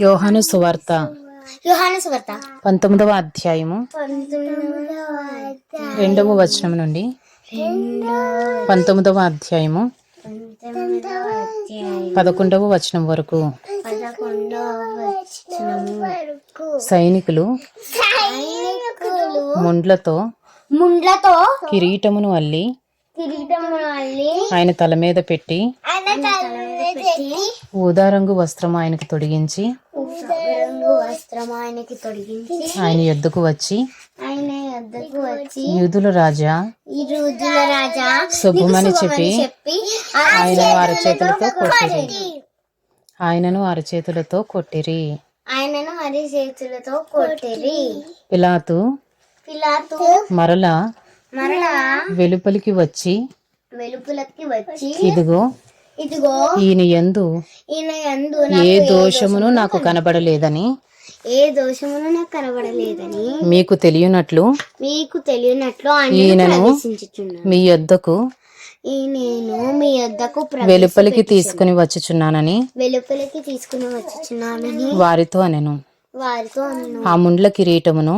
యోహాను సువార్త. యోహాను సువార్త. పంతొమ్మిదవ అధ్యాయము. రెండవ వచనం నుండి పంతొమ్మిదవ అధ్యాయము. పదకొండవ వచనం వరకు. సైనికులు ముండ్లతో ముండ్లతో కిరీటమును అల్లి కిరీటం మళ్ళీ ఆయన తల మీద పెట్టి ఆయన తల మీద పెట్టి ఊదారంగు వస్త్రం ఆయనకు తొడిగించి రంగు వస్త్రం ఆయనకి తొడిగించి ఆయన యొద్దకు వచ్చి ఆయన వద్దకు వచ్చి యూదుల రాజా రోజుల రాజా శుభమని చెప్పి ఆయన వారి చేతులతో కొట్టిరి. ఆయనను వారి చేతులతో కొట్టిరి. ఆయనను మరి చేతులతో కొట్టిరి. పిలాతు పిలాతు మరలా మరలా వెలుపలికి వచ్చి వెలుపులకి వచ్చి ఇదిగో ఇదిగో ఈయన యందు ఏ దోషమును నాకు కనబడలేదని ఏ దోషమును నాకు కనబడలేదని మీకు తెలియనట్లు మీకు తెలియనట్లు ఈయనను మీ యొద్దకు ఈ నేను మీ వద్దకు ప్ర- వెలుపలికి తీసుకుని వచ్చుచున్నానని వెలుపలికి తీసుకుని వచ్చుచున్నానని వారితో అనెను. వారితో ఆ ముండ్ల కిరీటమును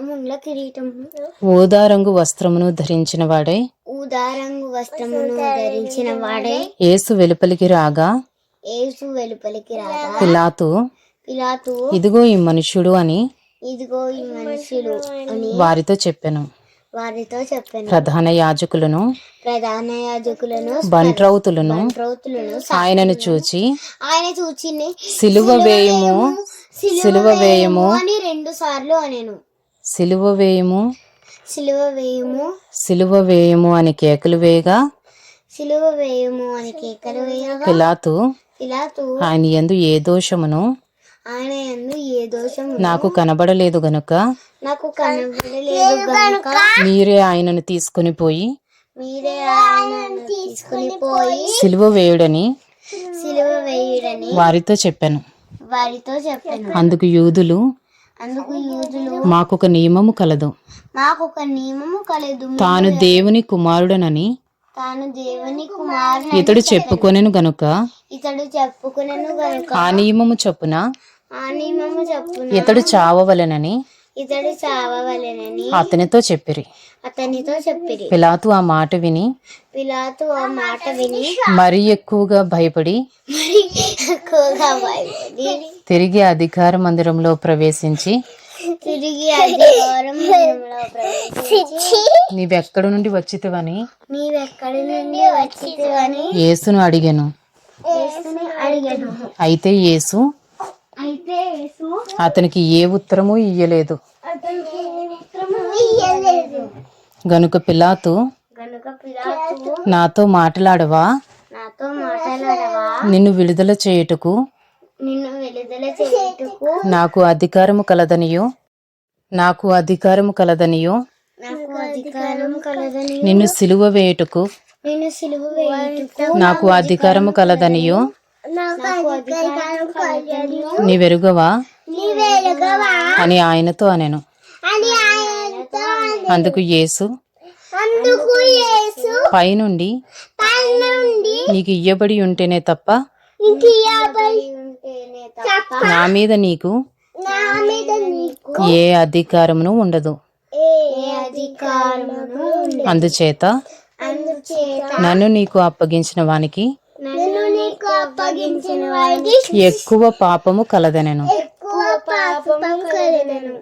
కిరీటం ఊదారంగు వస్త్రమును ధరించిన వాడై. ఊదారంగు వస్త్రమును ధరించిన వాడే. యేసు వెలుపలికి రాగా. ఏసు వెలుపలికి రాగా. పిలాతు పిలాతు ఇదిగో ఈ మనుష్యుడు అని ఇదిగో ఈ మనుషులు అని వారితో చెప్పెను. వారితో చెప్పాను. ప్రధాన యాజకులను ప్రధాన యాజకులను బంట్రౌతులను రౌతులను ఆయనను చూచి ఆయన చూచి సిలువ వేయము సిలువ వేయము అని రెండు సార్లు అనేను. సిలువ వేయము. సిలువ వేయము. సిలువ వేయము అని కేకలు వేయగా సిలువ వేయము అని కేకలు వేయగా పిలాతు పిలాతు ఆయన యందు ఏ దోషమును? ఆయన ఎందు ఏ దోషం నాకు కనబడలేదు గనుక నాకు కనబడలేదు గనుక మీరే ఆయనను తీసుకుని పోయి మీరే ఆయనను తీసుకుని పోయి సిలువ వేయుడని సిలువ వేయుడని వారితో చెప్పాను. వారితో చెప్పాను. అందుకు యూదులు మాకొక నియమము కలదు. మాకు ఒక నియమము కలదు. తాను దేవుని కుమారుడనని తాను దేవుని కుమారుని ఇతడు చెప్పుకొనెను గనుక ఇతడు చెప్పుకునను గనుక ఆ నియమము చొప్పున ఆ నియమము చెప్పున ఇతడు చావవలెనని ఇతడు చావవలెనని అతనితో చెప్పిరి. అతనితో చెప్పిరి. పిలాతు ఆ మాట విని పిలాతు ఆ మాట విని మరీ ఎక్కువగా భయపడి మరి ఎక్కువగా భయపడి తిరిగి అధికార మందిరంలో ప్రవేశించి తిరిగి నీవెక్కడ నుండి వచ్చితివని నీవెక్కడి నుండి వచ్చితివని యేసును అడిగాను. అడిగాను. అయితే యేసు అతనికి ఏ ఉత్తరము ఇయ్యలేదు. గనుక పిలాతు నాతో మాట్లాడవా? నిన్ను విడుదల చేయుటకు నాకు అధికారము కలదనియో. నాకు అధికారము కలదనియో. నిన్ను సిలువ వేయుటకు నాకు అధికారము కలదనియో. నీవెరుగవా నీవేలుగవా అని ఆయనతో అనెను. అని ఆయనతో అందుకు యేసు అందుకు యేసు పైనుండి నీకు ఇయ్యబడి ఉంటేనే తప్ప నా మీద నీకు నా మీద నీకు ఏ అధికారమును ఉండదు. ఏ అధికారమును ఉండదు. అందుచేత అందుచేత నన్ను నీకు అప్పగించిన వానికి అప్పగించిన వాడికి ఎక్కువ పాపము కలదనెను. ఎక్కువ పాపం కలదను